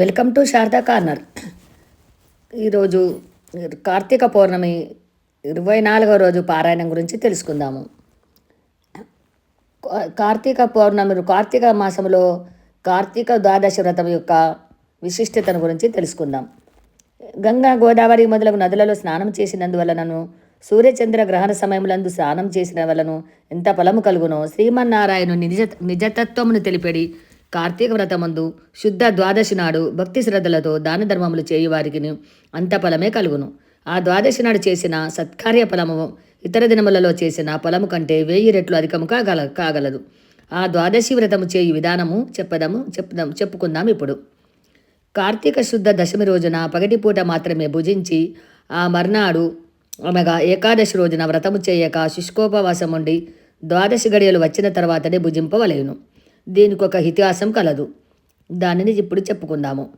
Welcome to Sharada corner. ఈరోజు కార్తీక పౌర్ణమి ఇరవై నాలుగవ రోజు పారాయణం గురించి తెలుసుకుందాము. కార్తీక పౌర్ణమి కార్తీక మాసంలో కార్తీక ద్వాదశి వ్రతం యొక్క విశిష్టతను గురించి తెలుసుకుందాం. గంగా గోదావరి మొదలగు నదులలో స్నానం చేసినందువలనను సూర్యచంద్ర గ్రహణ సమయములందు స్నానం చేసిన వలను ఎంత ఫలము కలుగునో శ్రీమన్నారాయణు నిజ నిజతత్వమును తెలిపెడి కార్తీక వ్రతమందు శుద్ధ ద్వాదశి నాడు భక్తి శ్రద్ధలతో దాన ధర్మములు చేయువారికి అంత ఫలమే కలుగును. ఆ ద్వాదశి నాడు చేసిన సత్కార్య ఫలము ఇతర దినములలో చేసిన ఫలము కంటే వెయ్యి రెట్లు అధికము కాగల కాగలదు. ఆ ద్వాదశి వ్రతము చేయు విధానము చెప్పదము చెప్పుదాం చెప్పుకుందాం ఇప్పుడు. కార్తీక శుద్ధ దశమి రోజున పగటిపూట మాత్రమే భుజించి ఆ మర్నాడు అనగా ఏకాదశి రోజున వ్రతము చేయక శుష్కోపవాసం ఉండి ద్వాదశి గడియలు వచ్చిన తర్వాతనే భుజింపవలేను. దీనికి ఒక ఇతిహాసం కలదు. దానిని ఇప్పుడు చెప్పుకుందాము.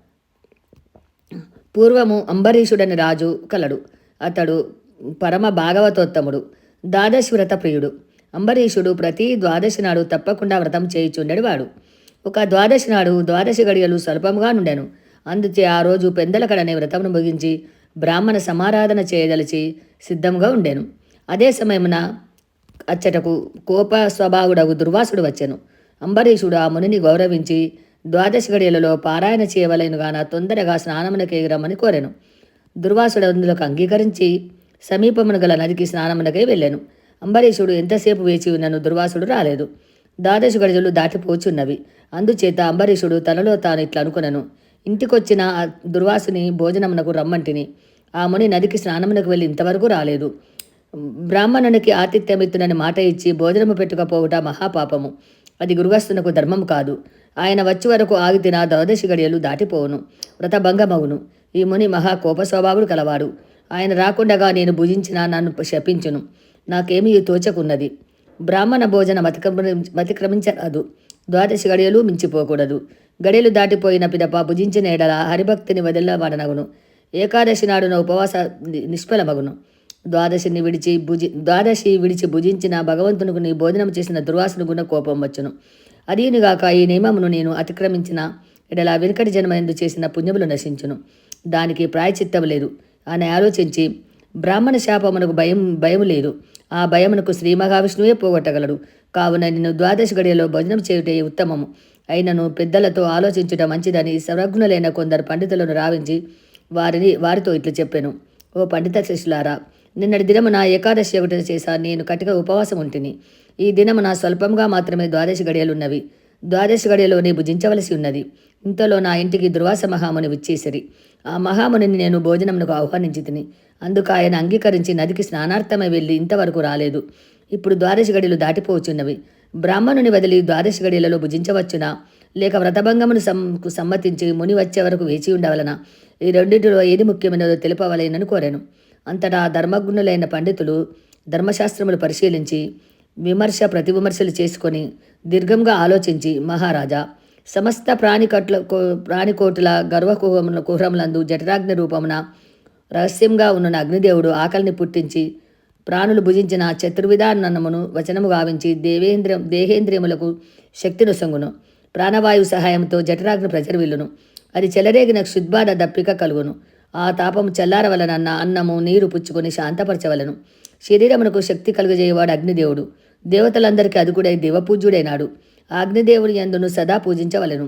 పూర్వము అంబరీషుడని రాజు కలడు. అతడు పరమ భాగవతోత్తముడు ద్వాదశి వ్రత ప్రియుడు. అంబరీషుడు ప్రతి ద్వాదశి నాడు తప్పకుండా వ్రతం చేయుచుండెడు వాడు. ఒక ద్వాదశి నాడు ద్వాదశి గడియలు స్వల్పముగా నుండెను. అందుచే ఆ రోజు పెందలకడనే వ్రతమును ముగించి బ్రాహ్మణ సమారాధన చేయదలిచి సిద్ధంగా ఉండెను. అదే సమయమున అచ్చటకు కోప స్వభావుడగు దుర్వాసుడు వచ్చెను. అంబరీషుడు ఆ మునిని గౌరవించి ద్వాదశి గడియలలో పారాయణ చేయవలెను గాన తొందరగా స్నానమునకే రమ్మని కోరాను. దుర్వాసుడు అందులోకి అంగీకరించి సమీపమున గల నదికి స్నానమునకై వెళ్ళాను. అంబరీషుడు ఎంతసేపు వేచి ఉన్నను దుర్వాసుడు రాలేదు. ద్వాదశి గడియలు దాటిపోచున్నవి. అందుచేత అంబరీషుడు తనలో తాను ఇట్లా అనుకునను. ఇంటికొచ్చిన ఆ దుర్వాసుని భోజనమునకు రమ్మంటిని. ఆ ముని నదికి స్నానమునకు వెళ్ళి ఇంతవరకు రాలేదు. బ్రాహ్మణునికి ఆతిథ్యమిత్తునని మాట ఇచ్చి భోజనము పెట్టుకపోవుట మహాపాపము. అది గురుగస్తునకు ధర్మం కాదు. ఆయన వచ్చి వరకు ఆగితిన ద్వాదశి గడియలు దాటిపోవును. వ్రతభంగమవును ఈ ముని మహా కోప స్వభావుడు కలవాడు. ఆయన రాకుండగా నేను భుజించిన నన్ను శపించును. నాకేమీ తోచకున్నది. బ్రాహ్మణ భోజనం అతిక్రమ అతిక్రమించరాదు. ద్వాదశి గడియలు మించిపోకూడదు. గడియలు దాటిపోయిన పిదప భుజించిన ఎడల హరిభక్తిని వదిలవాడనగును. ఏకాదశి నాడున ఉపవాస నిష్ఫలమగును. ద్వాదశిని విడిచి భుజి ద్వాదశి విడిచి భుజించిన భగవంతునికి నీ భోజనం చేసిన దుర్వాసును గుణ కోపం వచ్చును. అదీనుగాక ఈ నియమమును నేను అతిక్రమించిన ఎడల వెనుకటి జన్మయందు చేసిన పుణ్యములు నశించును. దానికి ప్రాయచిత్తం లేదు. అని ఆలోచించి బ్రాహ్మణ శాపమునకు భయం భయం లేదు. ఆ భయమునకు శ్రీ మహావిష్ణువే పోగొట్టగలడు. కావున నేను ద్వాదశి గడియలో భోజనం చేయుటే ఉత్తమము. అయినను పెద్దలతో ఆలోచించుట మంచిదని సర్వజ్ఞులైన కొందరు పండితులను రావించి వారిని వారితో ఇట్లు చెప్పాను. ఓ పండిత శిష్యులారా నిన్నటి దినమున ఏకాదశి ఒకటి చేశాను నేను కటిక ఉపవాసం ఉంటిని. ఈ దినమున స్వల్పంగా మాత్రమే ద్వాదశి గడియలున్నవి. ద్వాదశి గడియలోనే భుజించవలసి ఉన్నది. ఇంతలో నా ఇంటికి దుర్వాస మహాముని విచ్చేసరి. ఆ మహామునిని నేను భోజనమునకు ఆహ్వానించి తిని అందుకు ఆయన అంగీకరించి నదికి స్నానార్థమై వెళ్ళి ఇంతవరకు రాలేదు. ఇప్పుడు ద్వాదశి గడిలు దాటిపోవచ్చున్నవి. బ్రాహ్మణుని వదిలి ద్వాదశి గడియలలో భుజించవచ్చునా? లేక వ్రతభంగమును సంకు సమ్మతించి ముని వచ్చే వరకు వేచి ఉండవలన? ఈ రెండింటిలో ఏది ముఖ్యమైనదో తెలుపవలేనని కోరాను. అంతటా ధర్మజ్ఞులైన పండితులు ధర్మశాస్త్రములు పరిశీలించి విమర్శ ప్రతివిమర్శలు చేసుకొని దీర్ఘంగా ఆలోచించి మహారాజా సమస్త ప్రాణికట్ల కో- ప్రాణికోటుల గర్వకుహముల కుహరములందు జఠరాగ్ని రూపమున రహస్యంగా ఉన్న అగ్నిదేవుడు ఆకలిని పుట్టించి ప్రాణులు భుజించిన చతుర్విధానమును వచనము గావించి దేవేంద్ర దేహేంద్రియములకు శక్తిను సొంగును. ప్రాణవాయువు సహాయంతో జఠరాగ్ని ప్రజర్విల్లును అది చెలరేగిన క్షుద్బాధ దప్పిక కలుగును. ఆ తాపము చల్లారవలనన్న అన్నము నీరు పుచ్చుకొని శాంతపరచవలను. శరీరమునకు శక్తి కలుగజేయవాడు అగ్నిదేవుడు. దేవతలందరికీ అదుకుడై దేవపూజ్యుడైనాడు. అగ్నిదేవుడి అగ్నిదేవుని సదా పూజించవలెను.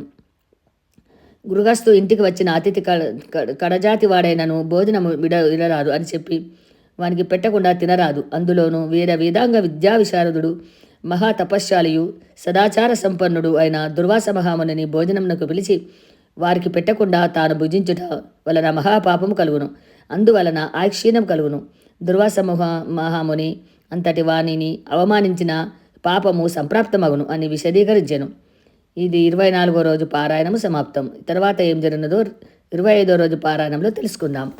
గృహస్థు ఇంటికి వచ్చిన అతిథి కడ కడజాతి వాడైనను భోజనము విడ విడరాదు అని చెప్పి వానికి పెట్టకుండా తినరాదు. అందులోనూ వీర వేదాంగ విద్యా విశారదుడు మహా తపశ్శాలియు సదాచార సంపన్నుడు అయిన దుర్వాస మహామునిని భోజనమునకు పిలిచి వారికి పెట్టకుండా తాను భుజించుట వలన మహాపాపము కలుగును. అందువలన ఆ క్షీణం కలుగును. దుర్వాసముహ మహాముని అంతటి వాణిని అవమానించిన పాపము సంప్రాప్తమగును అని విశదీకరించెను. ఇది ఇరవై నాలుగో రోజు పారాయణము సమాప్తం. తర్వాత ఏం జరిగినదో ఇరవై ఐదో రోజు పారాయణంలో తెలుసుకుందాం.